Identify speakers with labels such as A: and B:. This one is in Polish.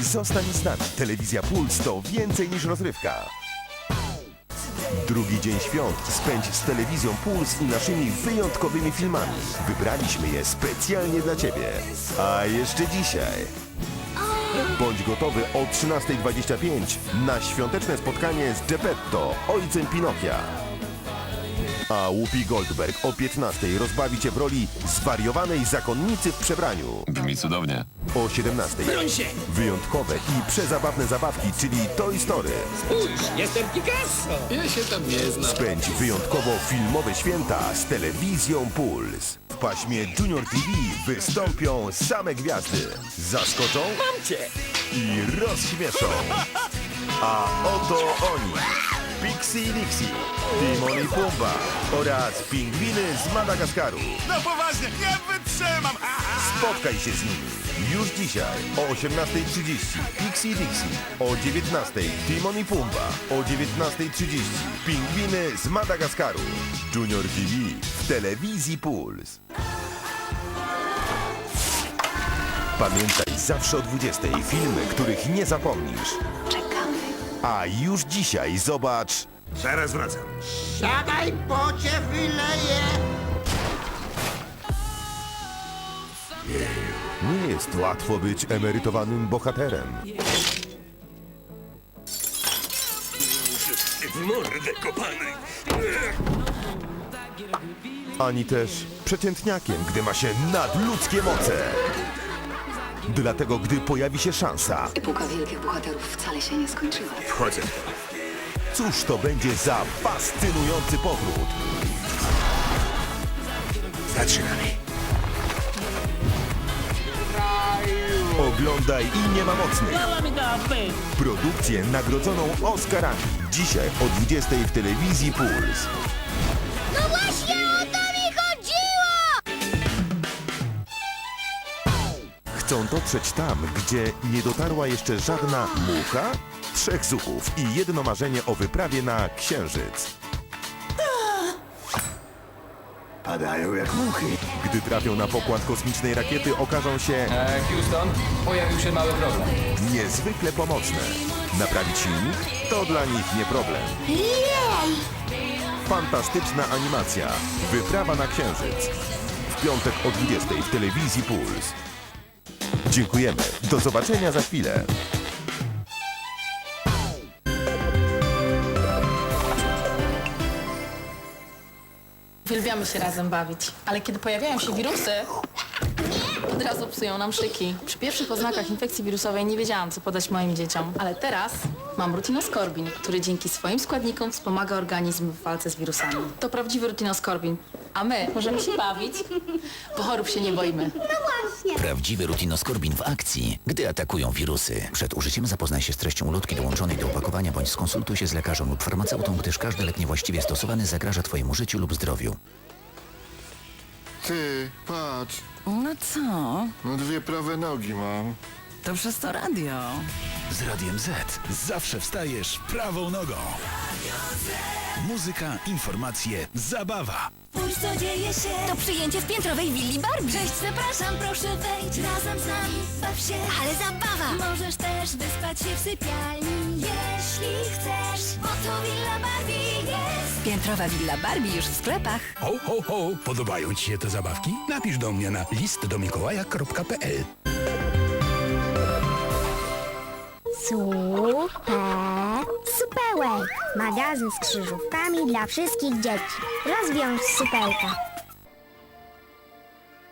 A: Zostań z nami. Telewizja Puls to więcej niż rozrywka. Drugi dzień świąt spędź z telewizją Puls i naszymi wyjątkowymi filmami. Wybraliśmy je specjalnie dla Ciebie. A jeszcze dzisiaj. Bądź gotowy o 13.25 na świąteczne spotkanie z Geppetto, ojcem Pinokia. A Whoopi Goldberg o 15.00 rozbawi Cię w roli zwariowanej zakonnicy w przebraniu.
B: Brzmi cudownie.
A: O 17.00 wyjątkowe i przezabawne zabawki, czyli Toy Story.
C: Spójrz, jestem Picasso!
B: Ja się tam nie znam.
A: Spędź wyjątkowo filmowe święta z telewizją Puls. W paśmie Junior TV wystąpią same gwiazdy. Zaskoczą
C: Mam cię!
A: i rozśmieszą. A oto oni. Pixie i Dixie, Timon i Pumba oraz pingwiny z Madagaskaru.
D: No poważnie, nie wytrzymam!
A: Spotkaj się z nimi już dzisiaj o 18.30 Pixie i Dixie, o 19.00 Timon i Pumba, o 19.30 Pingwiny z Madagaskaru. Junior TV w telewizji Puls. Pamiętaj zawsze o 20.00 filmy, których nie zapomnisz. A już dzisiaj zobacz
D: Zaraz wracam.
C: Siadaj, bo cię wyleję!
A: Nie jest łatwo być emerytowanym bohaterem.
D: W mordę kopany.
A: Ani też przeciętniakiem, gdy ma się nadludzkie moce. Dlatego, gdy pojawi się szansa,
E: Epoka wielkich bohaterów wcale się nie skończyła.
D: Wchodzę.
A: cóż to będzie za fascynujący powrót?
D: Zaczynamy.
A: Oglądaj i nie ma mocnych. Produkcję nagrodzoną Oscarami. Dzisiaj o 20 w telewizji Puls.
F: No właśnie
A: Chcą dotrzeć tam, gdzie nie dotarła jeszcze żadna mucha, trzech zuchów i jedno marzenie o wyprawie na Księżyc.
D: Padają jak muchy.
A: Gdy trafią na pokład kosmicznej rakiety, okażą się
G: E, Houston, pojawił się mały problem.
A: niezwykle pomocne. Naprawić silnik? To dla nich nie problem.
F: Jej!
A: Fantastyczna animacja. Wyprawa na Księżyc. W piątek o 20 w telewizji Puls. Dziękujemy. Do zobaczenia za chwilę.
H: Uwielbiamy się razem bawić, ale kiedy pojawiają się wirusy, od razu psują nam szyki. Przy pierwszych oznakach infekcji wirusowej nie wiedziałam, co podać moim dzieciom, ale teraz mam rutinoskorbin, który dzięki swoim składnikom wspomaga organizm w walce z wirusami. To prawdziwy rutinoskorbin, a my możemy się bawić, bo chorób się nie boimy.
I: Prawdziwy rutinoskorbin w akcji, gdy atakują wirusy. Przed użyciem zapoznaj się z treścią ulotki dołączonej do opakowania bądź skonsultuj się z lekarzem lub farmaceutą, gdyż każdy lek niewłaściwie stosowany zagraża Twojemu życiu lub zdrowiu.
J: Ty, patrz,
K: No co?
J: no dwie prawe nogi mam.
K: To przez to radio.
D: Z Radiem Z zawsze wstajesz prawą nogą. Muzyka, informacje, zabawa.
F: Spójrz co dzieje się To przyjęcie w piętrowej willi Barbie Cześć, zapraszam, proszę wejdź Razem z nami, baw się Ale zabawa Możesz też wyspać się w sypialni Jeśli chcesz Bo to willa Barbie jest
K: Piętrowa willa Barbie już w sklepach.
D: Ho, ho, ho! Podobają Ci się te zabawki? Napisz do mnie na listdomikołaja.pl
F: Super. Supełek. Magazyn z krzyżówkami dla wszystkich dzieci. Rozwiąż supełka